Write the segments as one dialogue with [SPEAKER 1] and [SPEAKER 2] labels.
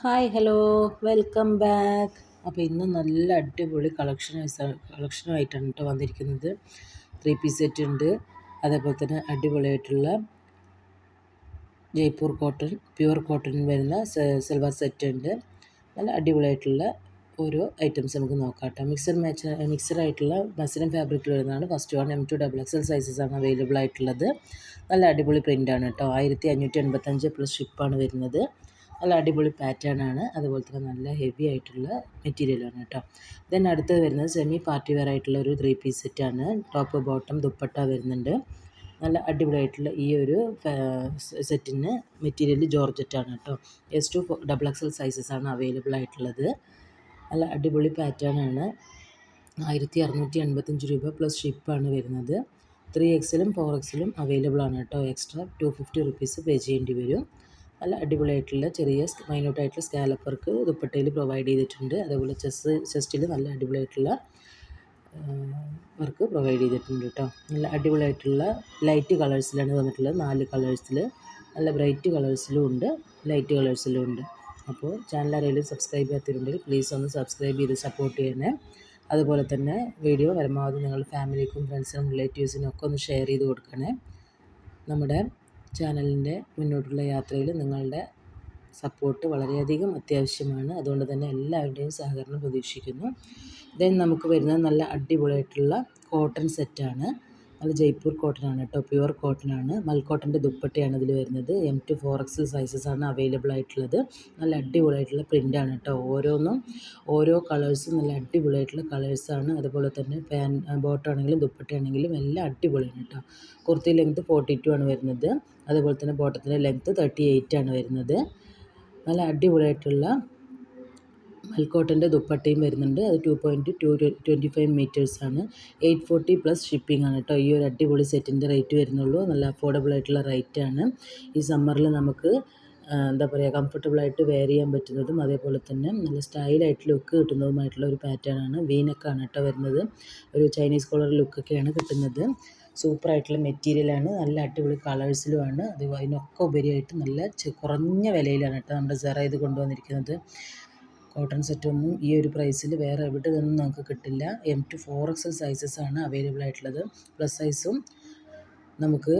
[SPEAKER 1] Hi hello welcome back അപ്പോൾ ഇന്ന് നല്ല അടിപൊളി കളക്ഷൻ കളക്ഷനുമായിട്ടാണ് കേട്ടോ വന്നിരിക്കുന്നത്. ത്രീ പീസ് സെറ്റ് ഉണ്ട്. അതേപോലെ തന്നെ അടിപൊളിയായിട്ടുള്ള ജയ്പൂർ കോട്ടൺ പ്യുവർ കോട്ടൺ വരുന്ന സിൽവർ സെറ്റ് ഉണ്ട്. നല്ല അടിപൊളിയായിട്ടുള്ള ഓരോ ഐറ്റംസ് നമുക്ക് നോക്കാം കേട്ടോ മിക്സർ മാച്ച് മിക്സർ ആയിട്ടുള്ള മസിലൻ ഫാബ്രിക്കിൽ വരുന്നതാണ്. First one M to double XL sizes ആണ് അവൈലബിൾ ആയിട്ടുള്ളത്. നല്ല അടിപൊളി പ്രിന്റാണ് കേട്ടോ ആയിരത്തി അഞ്ഞൂറ്റി എൺപത്തഞ്ച് പ്ലസ് ഷിപ്പാണ് വരുന്നത്. നല്ല അടിപൊളി പാറ്റേൺ ആണ്. അതുപോലെ തന്നെ നല്ല ഹെവി ആയിട്ടുള്ള മെറ്റീരിയലാണ് കേട്ടോ. ദെൻ അടുത്തത് വരുന്നത് സെമി പാർട്ടി വെയർ ആയിട്ടുള്ള ഒരു ത്രീ പീസ് സെറ്റ് ആണ്. ടോപ്പ് ബോട്ടം ദുപ്പട്ട വരുന്നുണ്ട്. നല്ല അടിപൊളിയായിട്ടുള്ള ഈ ഒരു സെറ്റിന് മെറ്റീരിയൽ ജോർജറ്റാണ് കേട്ടോ. എസ് ടു ഡബിൾ എക്സൽ ആണ് അവൈലബിൾ ആയിട്ടുള്ളത്. നല്ല അടിപൊളി പാറ്റേൺ ആണ്. ആയിരത്തി അറുന്നൂറ്റി എൺപത്തഞ്ച് രൂപ പ്ലസ് ഷിപ്പാണ് വരുന്നത്. ത്രീ എക്സലും ഫോർ എക്സലും അവൈലബിൾ ആണ് കേട്ടോ. Extra two fifty rupees pay ചെയ്യേണ്ടി വരും. നല്ല അടിപൊളിയായിട്ടുള്ള ചെറിയ മൈന്യൂട്ടായിട്ടുള്ള സ്കാലപ്പ് വർക്ക് ദുപ്പട്ടയിൽ പ്രൊവൈഡ് ചെയ്തിട്ടുണ്ട്. അതേപോലെ ചെസ് ചെസ്റ്റിൽ നല്ല അടിപൊളിയായിട്ടുള്ള വർക്ക് പ്രൊവൈഡ് ചെയ്തിട്ടുണ്ട് കേട്ടോ. നല്ല അടിപൊളിയായിട്ടുള്ള ലൈറ്റ് കളേഴ്സിലാണ് വന്നിട്ടുള്ളത് നാല് കളേഴ്സിൽ നല്ല ബ്രൈറ്റ് കളേഴ്സിലും ഉണ്ട് ലൈറ്റ് കളേഴ്സിലും ഉണ്ട്. അപ്പോൾ ചാനൽ ആരെങ്കിലും സബ്സ്ക്രൈബ് ചെയ്യാത്തവരുണ്ടെങ്കിൽ പ്ലീസ് ഒന്ന് സബ്സ്ക്രൈബ് ചെയ്ത് സപ്പോർട്ട് ചെയ്യണേ. അതുപോലെ തന്നെ വീഡിയോ പരമാവധി നിങ്ങളുടെ ഫാമിലിക്കും ഫ്രണ്ട്സിനും റിലേറ്റീവ്സിനും ഒക്കെ ഒന്ന് ഷെയർ ചെയ്ത് കൊടുക്കണേ. നമ്മുടെ ചാനലിന്റെ മുന്നോട്ടുള്ള യാത്രയിൽ നിങ്ങളുടെ സപ്പോർട്ട് വളരെയധികം അത്യാവശ്യമാണ്. അതുകൊണ്ട് തന്നെ എല്ലാവരുടെയും സഹകരണം പ്രതീക്ഷിക്കുന്നു. ദെൻ നമുക്ക് വരുന്നത് നല്ല അടിപൊളിയായിട്ടുള്ള കോട്ടൺ സെറ്റാണ്. അത് ജയ്പൂർ കോട്ടനാണ് കേട്ടോ. പ്യുവർ കോട്ടനാണ്. മൽക്കോട്ടന്റെ ദുപ്പട്ടയാണ് ഇതിൽ വരുന്നത്. എം ടു ഫോർ എക്സ് സൈസസാണ് അവൈലബിൾ ആയിട്ടുള്ളത്. നല്ല അടിപൊളിയായിട്ടുള്ള പ്രിന്റാണ് കേട്ടോ. ഓരോന്നും ഓരോ കളേഴ്സും നല്ല അടിപൊളിയായിട്ടുള്ള കളേഴ്സാണ് അതുപോലെ തന്നെ പാൻ ബോട്ടാണെങ്കിലും ദുപ്പട്ടയാണെങ്കിലും എല്ലാം അടിപൊളിയാണ് കേട്ടോ. കുർത്തി ലെങ്ത് ഫോർട്ടി ടു ആണ് വരുന്നത്. അതുപോലെ തന്നെ ബോട്ടത്തിന്റെ ലെങ്ത്ത് തേർട്ടി എയ്റ്റ് ആണ് വരുന്നത്. നല്ല അടിപൊളിയായിട്ടുള്ള മൽക്കോട്ടന്റെ ദുപ്പട്ടയും വരുന്നുണ്ട്. അത് two point two twenty five മീറ്റേഴ്സാണ് eight forty plus shipping ആണ് കേട്ടോ. ഈ ഒരു അടിപൊളി സെറ്റിന്റെ റേറ്റ് വരുന്നുള്ളൂ. നല്ല അഫോർഡബിൾ ആയിട്ടുള്ള റേറ്റാണ് ഈ സമ്മറിൽ നമുക്ക് എന്താ പറയുക കംഫർട്ടബിളായിട്ട് വെയർ ചെയ്യാൻ പറ്റുന്നതും അതേപോലെ തന്നെ നല്ല സ്റ്റൈലായിട്ട് ലുക്ക് കിട്ടുന്നതുമായിട്ടുള്ള ഒരു പാറ്റേൺ ആണ്. വീനക്കാണ് കേട്ടോ വരുന്നത്. ഒരു ചൈനീസ് കോളർ ലുക്കൊക്കെയാണ് കിട്ടുന്നത്. സൂപ്പറായിട്ടുള്ള മെറ്റീരിയലാണ് നല്ല അടിപൊളി കളേഴ്സിലുമാണ് അത് അതിനൊക്കെ ഉപരിയായിട്ട് നല്ല കുറഞ്ഞ വിലയിലാണ് കേട്ടോ നമ്മുടെ സെറ ഇത് കൊണ്ടുവന്നിരിക്കുന്നത്. കോട്ടൺ സെറ്റൊന്നും ഈ ഒരു പ്രൈസിൽ വേറെ എവിടെ നിന്നും നമുക്ക് കിട്ടില്ല. M to four XL sizes ആണ് അവൈലബിൾ ആയിട്ടുള്ളത്. പ്ലസ് സൈസും നമുക്ക്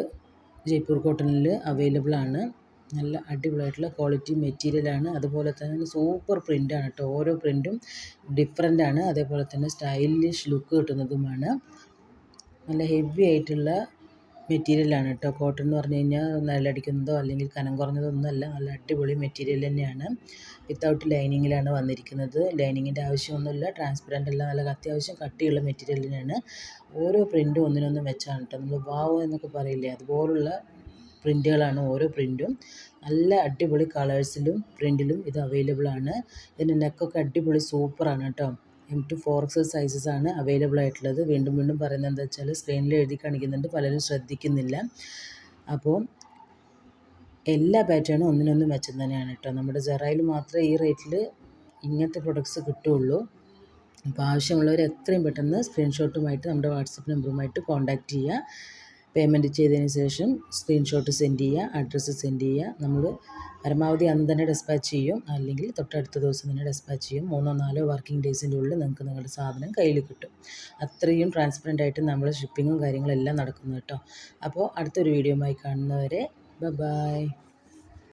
[SPEAKER 1] ജയ്പൂർ കോട്ടണിൽ അവൈലബിൾ ആണ്. നല്ല അടിപൊളിയായിട്ടുള്ള ക്വാളിറ്റി മെറ്റീരിയലാണ് അതുപോലെ തന്നെ സൂപ്പർ പ്രിന്റാണ് കേട്ടോ ഓരോ പ്രിന്റും ഡിഫറെന്റ് ആണ്. അതേപോലെ തന്നെ സ്റ്റൈലിഷ് ലുക്ക് കിട്ടുന്നതുമാണ്. നല്ല ഹെവി ആയിട്ടുള്ള മെറ്റീരിയലാണ് കേട്ടോ കോട്ടൺ എന്ന് പറഞ്ഞു കഴിഞ്ഞാൽ നിലടിക്കുന്നതോ അല്ലെങ്കിൽ കനം കുറഞ്ഞതോ ഒന്നുമല്ല നല്ല അടിപൊളി മെറ്റീരിയൽ തന്നെയാണ്. വിത്തൗട്ട് ലൈനിങ്ങിലാണ് വന്നിരിക്കുന്നത്. ലൈനിങ്ങിന്റെ ആവശ്യമൊന്നുമില്ല. ട്രാൻസ്പെറന്റ് അല്ല. നല്ല അത്യാവശ്യം കട്ടിയുള്ള മെറ്റീരിയൽ തന്നെയാണ്. ഓരോ പ്രിന്റും ഒന്നിനൊന്നും വെച്ചാണ് കേട്ടോ നമ്മൾ വാവ് എന്നൊക്കെ പറയില്ലേ? അതുപോലുള്ള പ്രിന്റുകളാണ് ഓരോ പ്രിന്റും നല്ല അടിപൊളി കളേഴ്സിലും പ്രിന്റിലും ഇത് അവൈലബിൾ ആണ്. ഇതിന്റെ നെക്കൊക്കെ അടിപൊളി സൂപ്പറാണ് കേട്ടോ M to four X sizes ആണ് അവൈലബിൾ ആയിട്ടുള്ളത്. വീണ്ടും വീണ്ടും പറയുന്നത് എന്താ വെച്ചാൽ സ്ക്രീനിൽ എഴുതി കാണിക്കുന്നുണ്ട്. പലരും ശ്രദ്ധിക്കുന്നില്ല. അപ്പോൾ എല്ലാ പാറ്റേണും ഒന്നിനൊന്നും മെച്ചം തന്നെയാണ് കേട്ടോ. നമ്മുടെ ജെറയിൽ മാത്രമേ ഈ റേറ്റിൽ ഇങ്ങനത്തെ പ്രൊഡക്ട്സ് കിട്ടുകയുള്ളൂ. അപ്പോൾ ആവശ്യമുള്ളവർ എത്രയും പെട്ടെന്ന് സ്ക്രീൻഷോട്ടുമായിട്ട് നമ്മുടെ വാട്സപ്പ് നമ്പറുമായിട്ട് കോൺടാക്റ്റ് ചെയ്യുക. പേയ്മെന്റ് ചെയ്തതിന് ശേഷം സ്ക്രീൻഷോട്ട് സെൻഡ് ചെയ്യുക അഡ്രസ്സ് സെൻഡ് ചെയ്യുക. നമ്മൾ പരമാവധി അന്ന് തന്നെ ഡെസ്പാച്ച് ചെയ്യും. അല്ലെങ്കിൽ തൊട്ടടുത്ത ദിവസം തന്നെ ഡെസ്പാച്ച് ചെയ്യും. മൂന്നോ നാലോ വർക്കിംഗ് ഡേയ്സിന്റെ ഉള്ളിൽ നിങ്ങൾക്ക് നിങ്ങളുടെ സാധനം കയ്യിൽ കിട്ടും. അത്രയും ട്രാൻസ്പെറന്റ് ആയിട്ട് നമ്മൾ ഷിപ്പിങ്ങും കാര്യങ്ങളും എല്ലാം നടക്കുന്നു കേട്ടോ. അപ്പോൾ അടുത്തൊരു വീഡിയോ ആയി കാണുന്നവരെ ബൈ